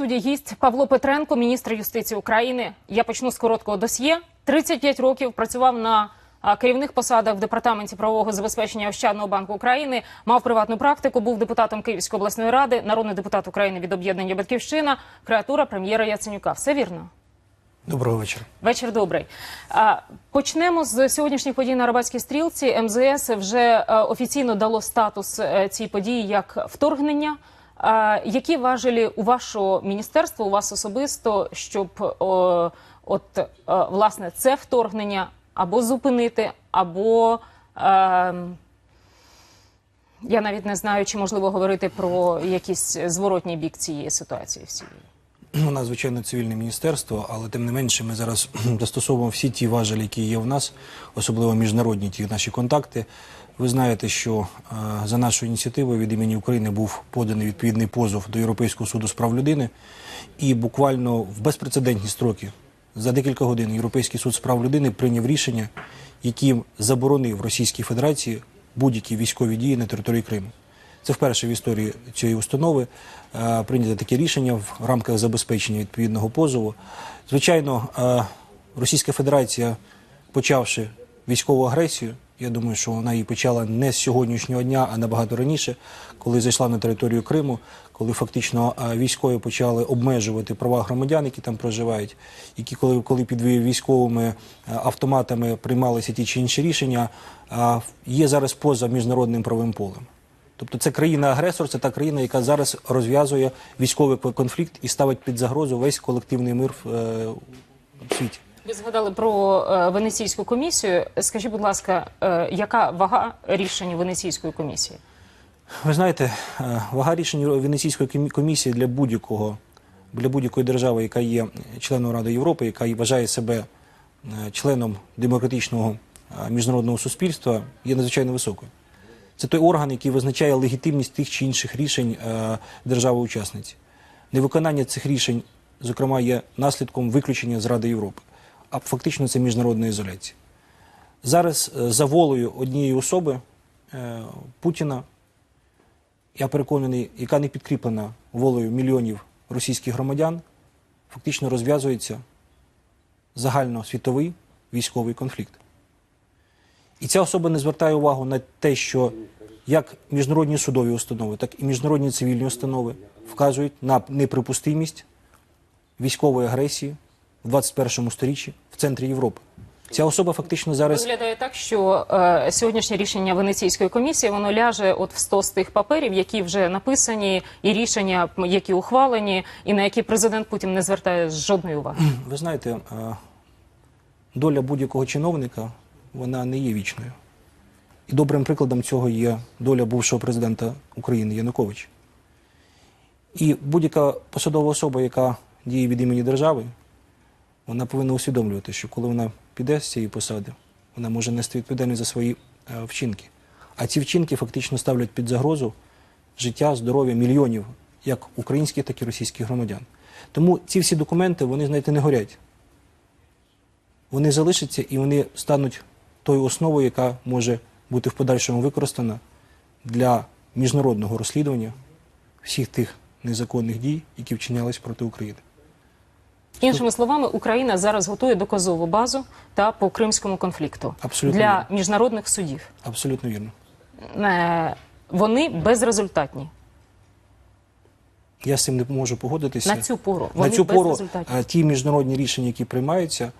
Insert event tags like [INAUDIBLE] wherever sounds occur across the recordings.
студії гість Павло Петренко, міністр юстиції України. Я почну з короткого досьє. 35 років працював на керівних посадах в департаменті правового забезпечення Ощадного банку України. Мав приватну практику, був депутатом Київської обласної ради, народний депутат України від об'єднання Батьківщина, креатура прем'єра Яценюка. Все вірно? Доброго вечора. Вечір добрий. Почнемо з сьогоднішніх подій на Арабатській стрілці. МЗС вже е, офіційно дало статус е, цій події як вторгнення. Які важелі у вашого міністерства, у вас особисто, щоб от е, власне це вторгнення або зупинити, або е, я навіть не знаю, чи можливо говорити про якийсь зворотній бік цієї ситуації всієї. У нас, звичайно, цивільне міністерство, але тим не менше ми зараз [CLEARS THROAT] застосовуємо всі ті важелі, які є в нас, особливо міжнародні ті наші контакти. Ви знаєте, що е, за нашою ініціативою від імені України був поданий відповідний позов до Європейського суду з прав людини, і буквально в безпрецедентні строки за декілька годин Європейський суд з прав людини прийняв рішення, яким заборонив Російській Федерації будь-які військові дії на території Криму. Це вперше в історії цієї установи е, прийнято таке рішення в рамках забезпечення відповідного позову. Звичайно, е, Російська Федерація, почавши військову агресію, я думаю, що вона її почала не з сьогоднішнього дня, а набагато раніше, коли зайшла на територію Криму, коли фактично е, військові почали обмежувати права громадян, які там проживають, які коли, коли під військовими автоматами приймалися ті чи інші рішення, є зараз поза міжнародним правовим полем. Тобто це країна-агресор, це та країна, яка зараз розв'язує військовий конфлікт і ставить під загрозу весь колективний мир в, е, в світі. Ви згадали про е, Венеційську комісію. Скажіть, будь ласка, е, яка вага рішень Венеційської комісії? Ви знаєте, е, вага рішень Венеційської комісії для будь-якого для будь-якої держави, яка є членом Ради Європи, яка вважає себе е, членом демократичного е, міжнародного суспільства, є надзвичайно високою. Це той орган, який визначає легітимність тих чи інших рішень е, держави-учасниці. Невиконання цих рішень, зокрема, є наслідком виключення з Ради Європи, а фактично це міжнародна ізоляція. Зараз е, за волею однієї особи е, Путіна, я переконаний, яка не підкріплена волею мільйонів російських громадян, фактично розв'язується загальносвітовий військовий конфлікт. І ця особа не звертає увагу на те, що як міжнародні судові установи, так і міжнародні цивільні установи вказують на неприпустимість військової агресії в 21 сторіччі в центрі Європи. Ця особа фактично зараз Виглядає так, що е, сьогоднішнє рішення Венеційської комісії воно ляже от в 100 з тих паперів, які вже написані, і рішення, які ухвалені, і на які президент Путін не звертає жодної уваги. [CLEARS THROAT] Ви знаєте, е, доля будь-якого чиновника вона не є вічною. І добрим прикладом цього є доля бувшого президента України Януковича. І будь-яка посадова особа, яка діє від імені держави, вона повинна усвідомлювати, що коли вона піде з цієї посади, вона може нести відповідальність за свої е, вчинки. А ці вчинки фактично ставлять під загрозу життя, здоров'я мільйонів як українських, так і російських громадян. Тому ці всі документи, вони, знаєте, не горять. Вони залишаться і вони стануть тою основою, яка може бути в подальшому використана для міжнародного розслідування всіх тих незаконних дій, які вчинялись проти України. Іншими словами, Україна зараз готує доказову базу та по кримському конфлікту Абсолютно для вірно. міжнародних судів. Абсолютно вірно. Е, Вони безрезультатні Я з цим не можу погодитися. на цю пору. На Вони цю пору е, ті міжнародні рішення, які приймаються,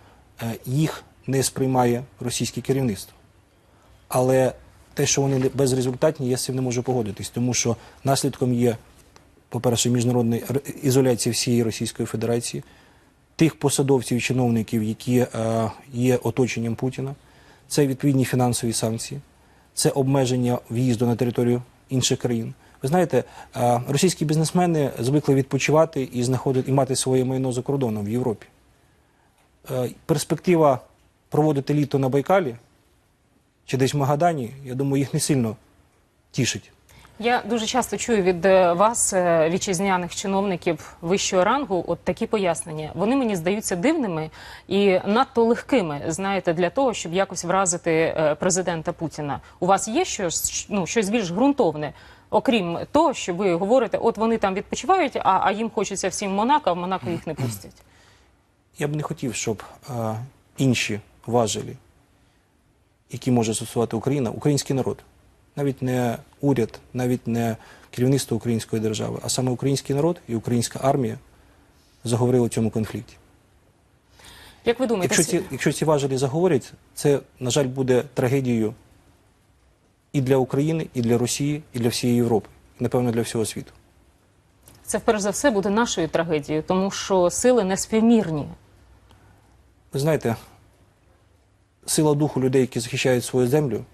е, їх не сприймає російське керівництво. Але те, що вони безрезультатні, я з цим не можу погодитись, тому що наслідком є, по-перше, міжнародна ізоляція всієї Російської Федерації, тих посадовців і чиновників, які е, є оточенням Путіна, це відповідні фінансові санкції, це обмеження в'їзду на територію інших країн. Ви знаєте, е, російські бізнесмени звикли відпочивати і знаходити і мати своє майно за кордоном в Європі. Е, Перспектива проводити літо на Байкалі чи десь в Магадані, я думаю, їх не сильно тішить. Я дуже часто чую від е, вас, е, вітчизняних чиновників вищого рангу, от такі пояснення. Вони мені здаються дивними і надто легкими, знаєте, для того, щоб якось вразити е, президента Путіна. У вас є щось, ну, щось більш ґрунтовне? Окрім того, що ви говорите, от вони там відпочивають, а, а їм хочеться всім Монако, а в Монако їх не пустять. Я б не хотів, щоб е, інші важелі, які може застосувати Україна, український народ, навіть не уряд, навіть не керівництво української держави, а саме український народ і українська армія заговорили у цьому конфлікті. Як ви думаєте, Якщо ці, якщо ці важелі заговорять, це, на жаль, буде трагедією і для України, і для Росії, і для всієї Європи, і, напевно, для всього світу. це перш за все буде нашою трагедією, тому що сили неспівмірні. Ви знаєте, сила духу людей, які захищають свою землю,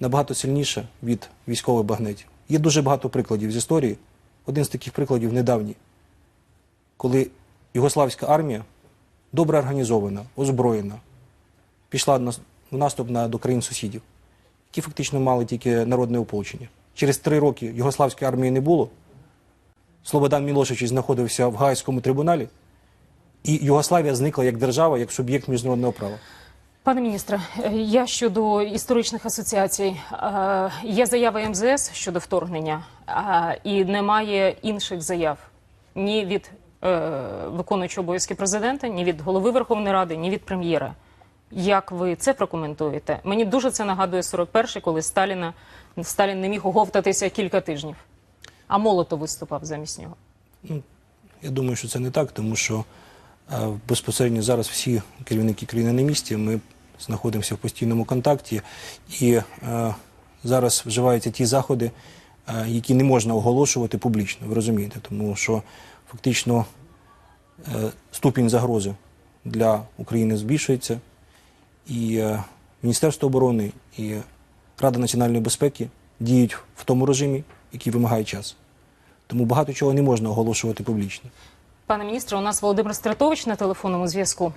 набагато сильніша від військових багнетів. Є дуже багато прикладів з історії. Один з таких прикладів недавній, коли Югославська армія добре організована, озброєна, пішла в наступ на, до країн сусідів, які фактично мали тільки народне ополчення. Через три роки Югославської армії не було. Слободан Мілошевич знаходився в Гаазькому трибуналі, і Югославія зникла як держава, як суб'єкт міжнародного права. Пане міністре, я щодо історичних асоціацій. Е, Є заява МЗС щодо вторгнення, і немає інших заяв ні від е, виконуючого обов'язки президента, ні від голови Верховної Ради, ні від прем'єра. Як ви це прокоментуєте? Мені дуже це нагадує 41-й, коли Сталіна Сталін не міг оговтатися кілька тижнів, а Молотов виступав замість нього. Я думаю, що це не так, тому що е, безпосередньо зараз всі керівники країни на місці, ми знаходимося в постійному контакті, і е, зараз вживаються ті заходи, е, які не можна оголошувати публічно, ви розумієте, тому що фактично е, ступінь загрози для України збільшується, і Міністерство оборони і Рада національної безпеки діють в тому режимі, який вимагає час. Тому багато чого не можна оголошувати публічно. Пане міністре, у нас Володимир Стратович на телефонному зв'язку.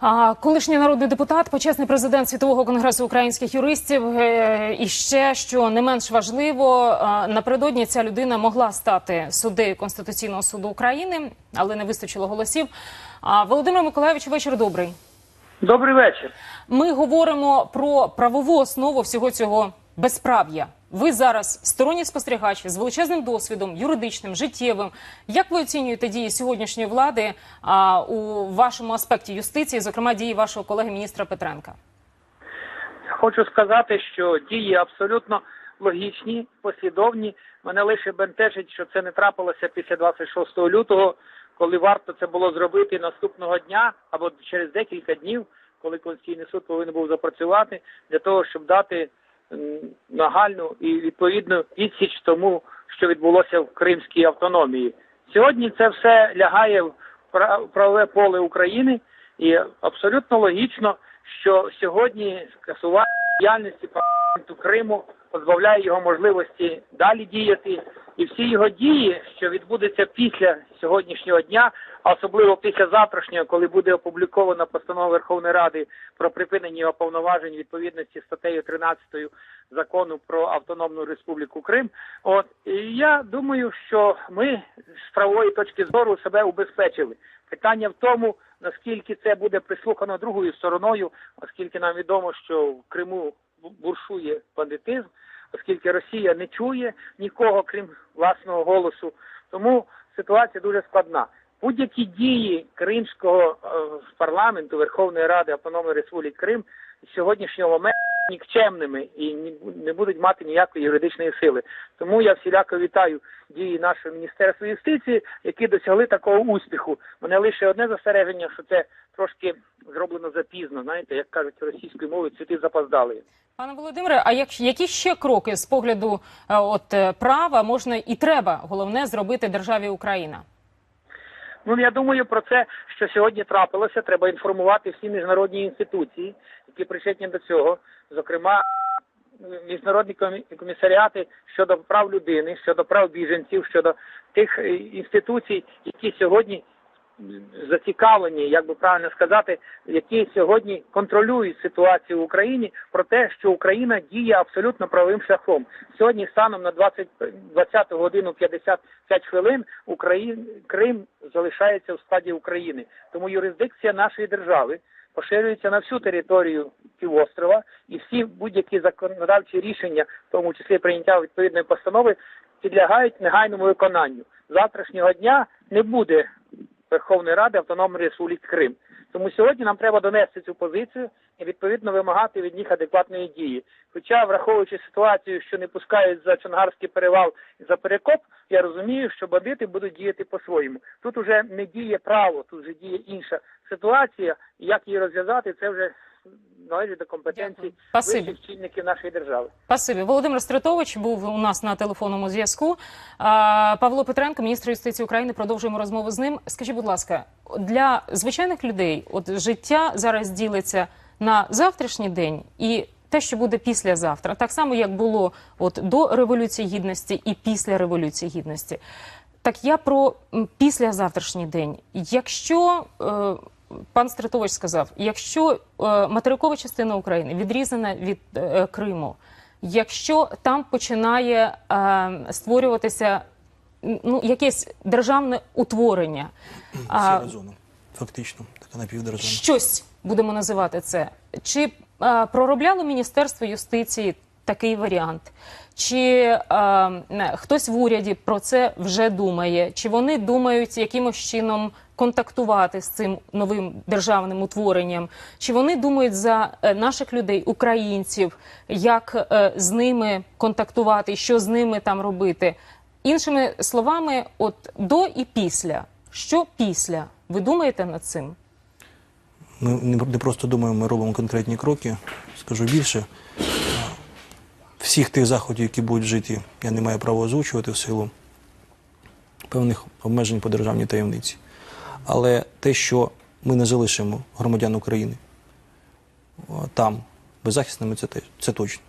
А, колишній народний депутат, почесний президент Світового конгресу українських юристів. Е, І ще що не менш важливо, е, напередодні ця людина могла стати суддею Конституційного суду України, але не вистачило голосів. А Володимир Миколаївич, вечір добрий. Добрий вечір. Ми говоримо про правову основу всього цього безправ'я. Ви зараз сторонній спостерігач з величезним досвідом, юридичним, життєвим. Як ви оцінюєте дії сьогоднішньої влади а, у вашому аспекті юстиції, зокрема дії вашого колеги міністра Петренка? Хочу сказати, що дії абсолютно логічні, послідовні. Мене лише бентежить, що це не трапилося після 26 лютого, коли варто це було зробити наступного дня або через декілька днів, коли Конституційний суд повинен був запрацювати для того, щоб дати нагальну і відповідну відсіч тому, що відбулося в Кримській автономії. Сьогодні це все лягає в пра- правове поле України, і абсолютно логічно, що сьогодні скасування діяльності парламенту Криму позбавляє його можливості далі діяти, і всі його дії, що відбудеться після сьогоднішнього дня, а особливо після завтрашнього, коли буде опублікована постанова Верховної Ради про припинення його повноважень відповідності статтею 13 закону про Автономну Республіку Крим. От і я думаю, що ми з правової точки зору себе убезпечили. Питання в тому, наскільки це буде прислухано другою стороною, оскільки нам відомо, що в Криму буршує бандитизм, оскільки Росія не чує нікого, крім власного голосу. Тому ситуація дуже складна. Будь-які дії кримського е, парламенту Верховної Ради Автономної Республіки Крим з сьогоднішнього моменту нікчемними і не будуть мати ніякої юридичної сили. Тому я всіляко вітаю дії нашого міністерства юстиції, які досягли такого успіху. Мене лише одне застереження, що це трошки зроблено запізно. Знаєте, як кажуть російською мовою, цвіти запоздали. Пане Володимире, а як які ще кроки з погляду е, от е, права можна і треба головне зробити державі Україна? Ну я думаю про це, що сьогодні трапилося. Треба інформувати всі міжнародні інституції, які причетні до цього, зокрема міжнародні комі- комісаріати щодо прав людини, щодо прав біженців, щодо тих е, інституцій, які сьогодні зацікавлені, як би правильно сказати, які сьогодні контролюють ситуацію в Україні про те, що Україна діє абсолютно правовим шляхом. Сьогодні станом на 20, 20 годину 55 хвилин Україн, Крим залишається в складі України. Тому юрисдикція нашої держави поширюється на всю територію півострова, і всі будь-які законодавчі рішення, в тому числі прийняття відповідної постанови, підлягають негайному виконанню. Завтрашнього дня не буде Верховної Ради Автономної Республіки Крим. Тому сьогодні нам треба донести цю позицію і відповідно вимагати від них адекватної дії. Хоча, враховуючи ситуацію, що не пускають за Чонгарський перевал і за перекоп, я розумію, що бандити будуть діяти по-своєму. Тут уже не діє право, тут вже діє інша ситуація. І як її розв'язати, це вже належить до компетенції Дякую. Вищих чинників нашої держави. Спасибі. Володимир Стритович був у нас на телефонному зв'язку. Павло Петренко, міністр юстиції України, продовжуємо розмову з ним. Скажіть, будь ласка, для звичайних людей от життя зараз ділиться на завтрашній день і те, що буде післязавтра, так само як було от до революції гідності і після революції гідності. Так я про післязавтрашній день. Якщо е, пан Стритович сказав, якщо е, материкова частина України відрізана від е, Криму, якщо там починає е, створюватися ну, якесь державне утворення, а, зона, фактично, така напівдержава. щось будемо називати це. Чи е, проробляло Міністерство юстиції такий варіант? Чи е, хтось в уряді про це вже думає? Чи вони думають якимось чином контактувати з цим новим державним утворенням? Чи вони думають за е, наших людей, українців, як е, з ними контактувати, що з ними там робити? Іншими словами, от до і після. Що після? Ви думаєте над цим? Ми не просто думаємо, ми робимо конкретні кроки. Скажу більше. Всіх тих заходів, які будуть вжиті, я не маю права озвучувати в силу певних обмежень по державній таємниці. Але те, що ми не залишимо громадян України там беззахисними, це, те- це точно.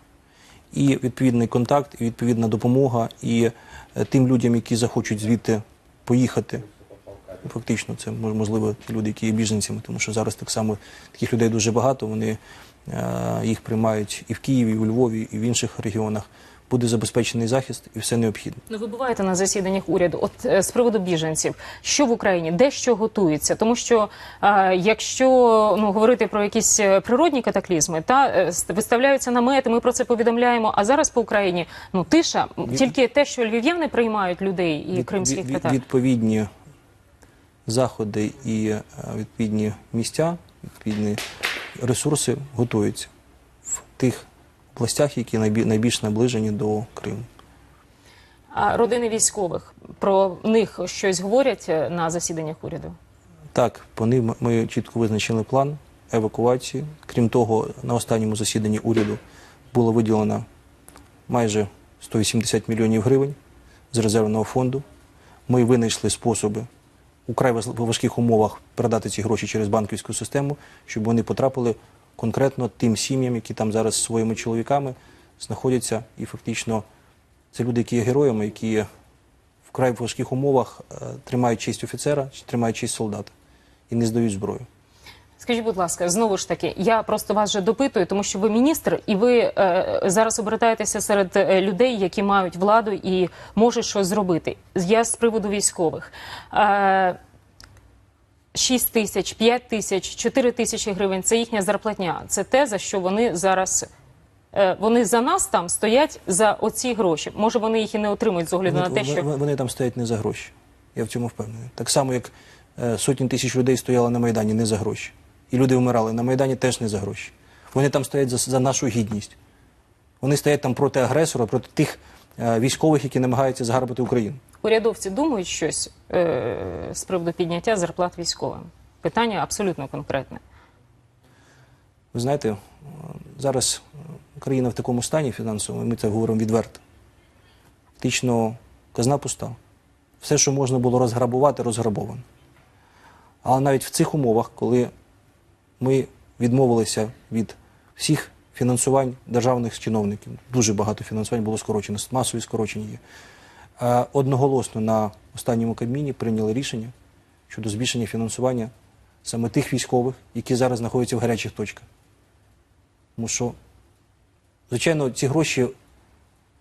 І відповідний контакт, і відповідна допомога, і е, тим людям, які захочуть звідти поїхати, Фактично, це мож- можливо ті люди, які є біженцями, тому що зараз так само таких людей дуже багато. Вони е, їх приймають і в Києві, і у Львові, і в інших регіонах. Буде забезпечений захист і все необхідне. Ну, ви буваєте на засіданнях уряду. От е, з приводу біженців, що в Україні, де що готується? Тому що е, якщо ну говорити про якісь е, природні катаклізми, та е, виставляються намети, ми про це повідомляємо. А зараз по Україні ну тиша, Від- тільки те, що львів'яни приймають людей і Від- кримських від- татар. відповідні заходи і відповідні місця, відповідні ресурси готуються в тих областях, які найбі- найбільш наближені до Криму. А родини військових про них щось говорять е, на засіданнях уряду. Так, вони ми чітко визначили план евакуації. Крім того, на останньому засіданні уряду було виділено майже 180 мільйонів гривень з резервного фонду. Ми винайшли способи у край важких умовах передати ці гроші через банківську систему, щоб вони потрапили конкретно тим сім'ям, які там зараз зі своїми чоловіками знаходяться. І фактично це люди, які є героями, які вкрай важких умовах е, тримають честь офіцера, тримають честь солдата і не здають зброю. Скажіть, будь ласка, знову ж таки, я просто вас вже допитую, тому що ви міністр, і ви е, зараз обертаєтеся серед е, людей, які мають владу і можуть щось зробити. Я з приводу військових. Е, 6 тисяч, 5 тисяч, 4 тисячі гривень це їхня зарплатня. Це те, за що вони зараз. е, Вони за нас там стоять за оці гроші. Може, вони їх і не отримують з огляду Вони, на те, що вони- там стоять не за гроші. Я в цьому впевнений. Так само, як е, сотні тисяч людей стояли на Майдані не за гроші. І люди вмирали на Майдані теж не за гроші. Вони там стоять за, за нашу гідність. Вони стоять там проти агресора, проти тих е, військових, які намагаються загарбати Україну. Урядовці думають щось е, з приводу підняття зарплат військовим. Питання абсолютно конкретне. Ви знаєте, зараз Україна в такому стані фінансовому, ми це говоримо відверто. Фактично, казна пуста. Все, що можна було розграбувати, розграбовано. Але навіть в цих умовах, коли ми відмовилися від всіх фінансувань державних чиновників, дуже багато фінансувань було скорочено, масові скорочення є. Е, Одноголосно на останньому Кабміні прийняли рішення щодо збільшення фінансування саме тих військових, які зараз знаходяться в гарячих точках. Тому що, звичайно, ці гроші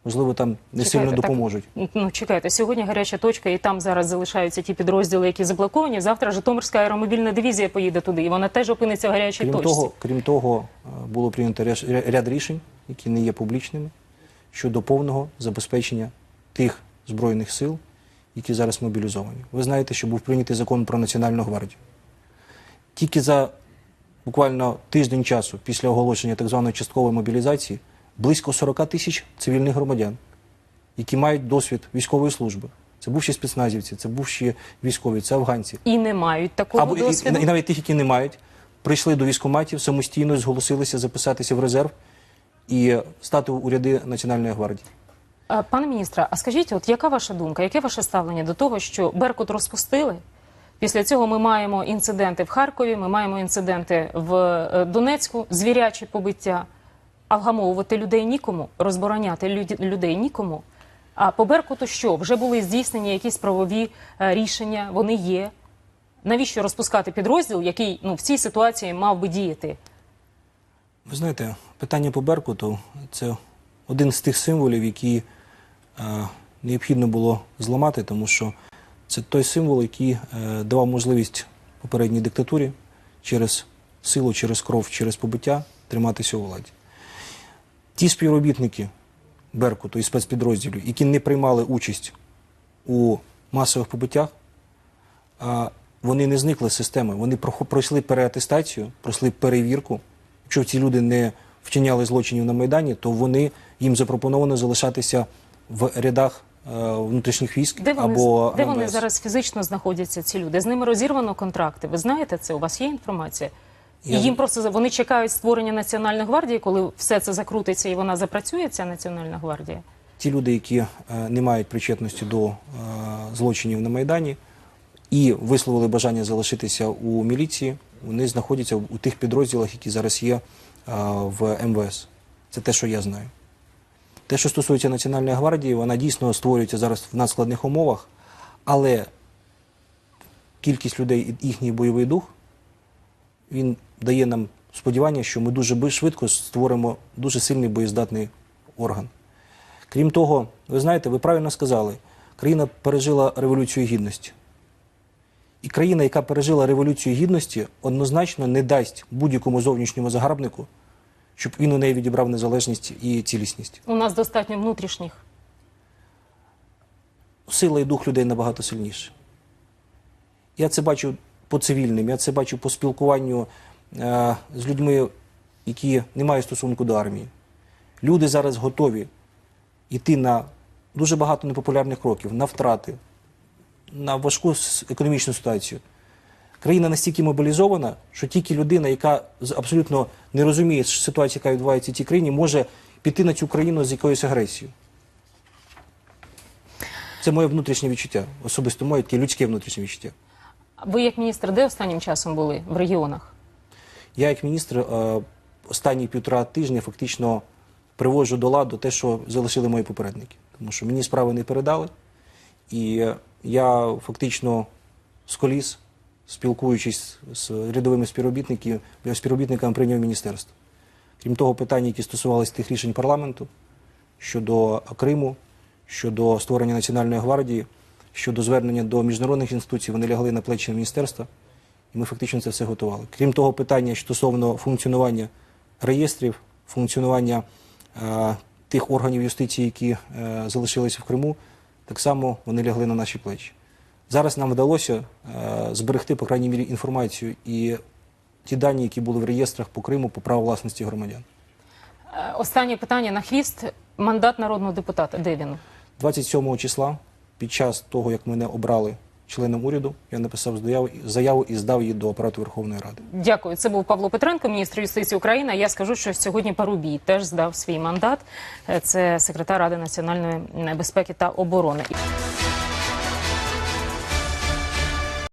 можливо, там не Чекайте, сильно так- допоможуть. Ну чекайте, сьогодні гаряча точка, і там зараз залишаються ті підрозділи, які заблоковані. Завтра Житомирська аеромобільна дивізія поїде туди, і вона теж опиниться в гарячій Крім точці. того, крім того, е, було прийнято ряд рішень, які не є публічними, щодо повного забезпечення тих збройних сил, які зараз мобілізовані. Ви знаєте, що був прийнятий закон про Національну гвардію. Тільки за буквально тиждень часу після оголошення так званої часткової мобілізації близько 40 тисяч цивільних громадян, які мають досвід військової служби. Це бувші спецназівці, це бувші військові, це афганці. І не мають такого Або і, досвіду. і навіть тих, які не мають, прийшли до військкоматів, самостійно зголосилися записатися в резерв і стати у ряди Національної гвардії. А, Пане міністре, а скажіть, от яка ваша думка, яке ваше ставлення до того, що Беркут розпустили? Після цього ми маємо інциденти в Харкові, ми маємо інциденти в е, Донецьку, звірячі побиття. А вгамовувати людей нікому, розбороняти людей нікому. А по Беркуту що? Вже були здійснені якісь правові е, рішення, вони є. Навіщо розпускати підрозділ, який ну, в цій ситуації мав би діяти? Ви знаєте, питання по Беркуту це один з тих символів, які е, необхідно було зламати, тому що це той символ, який е, давав можливість попередній диктатурі через силу, через кров, через побиття триматися у владі. Ті співробітники Беркуту і спецпідрозділів, які не приймали участь у масових побиттях, вони не зникли з системи. Вони пройшли переатестацію, пройшли перевірку. Якщо ці люди не вчиняли злочинів на Майдані, то вони їм запропоновано залишатися в рядах е, внутрішніх військ Де вони, або де вони МВС. зараз фізично знаходяться, ці люди? З ними розірвано контракти. Ви знаєте це? У вас є інформація? Я- І їм просто вони чекають створення Національної гвардії, коли все це закрутиться і вона запрацює, ця Національна гвардія. ті люди, які е, не мають причетності до е, злочинів на Майдані і висловили бажання залишитися у міліції, вони знаходяться у тих підрозділах, які зараз є е, в МВС. Це те, що я знаю. Те, що стосується Національної гвардії, вона дійсно створюється зараз в надскладних умовах, але кількість людей і їхній бойовий дух він дає нам сподівання, що ми дуже швидко створимо дуже сильний боєздатний орган. Крім того, ви знаєте, ви правильно сказали, країна пережила революцію гідності. І країна, яка пережила революцію гідності, однозначно не дасть будь-якому зовнішньому загарбнику, щоб він у неї відібрав незалежність і цілісність. У нас достатньо внутрішніх. Сила і дух людей набагато сильніше. Я це бачу по цивільним, я це бачу по спілкуванню е, з людьми, які не мають стосунку до армії. Люди зараз готові йти на дуже багато непопулярних кроків, на втрати, на важку економічну ситуацію. Країна настільки мобілізована, що тільки людина, яка абсолютно не розуміє ситуацію, яка відбувається в цій країні, може піти на цю країну з якоюсь агресією. Це моє внутрішнє відчуття, особисто моє таке людське внутрішнє відчуття. Ви, як міністр, де останнім часом були в регіонах? Я, як міністр, е, останні півтора тижня фактично приводжу до ладу те, що залишили мої попередники. Тому що мені справи не передали. І я фактично з коліс, спілкуючись з рядовими співробітниками, співробітниками прийняв міністерство. Крім того, питання, які стосувалися тих рішень парламенту щодо Криму, щодо створення Національної гвардії, щодо звернення до міжнародних інституцій, вони лягли на плечі міністерства. І ми фактично це все готували. Крім того, питання стосовно функціонування реєстрів, функціонування е, тих органів юстиції, які е, залишилися в Криму, так само вони лягли на наші плечі. Зараз нам вдалося е, зберегти, по крайній мірі, інформацію і ті дані, які були в реєстрах по Криму по праву власності громадян. Е, Останнє питання на хвіст. Мандат народного депутата. Де він? 27 числа, під час того, як мене обрали членом уряду, я написав заяву, і здав її до апарату Верховної Ради. Дякую. Це був Павло Петренко, міністр юстиції України. Я скажу, що сьогодні Парубій теж здав свій мандат. Е, Це секретар Ради національної безпеки та оборони.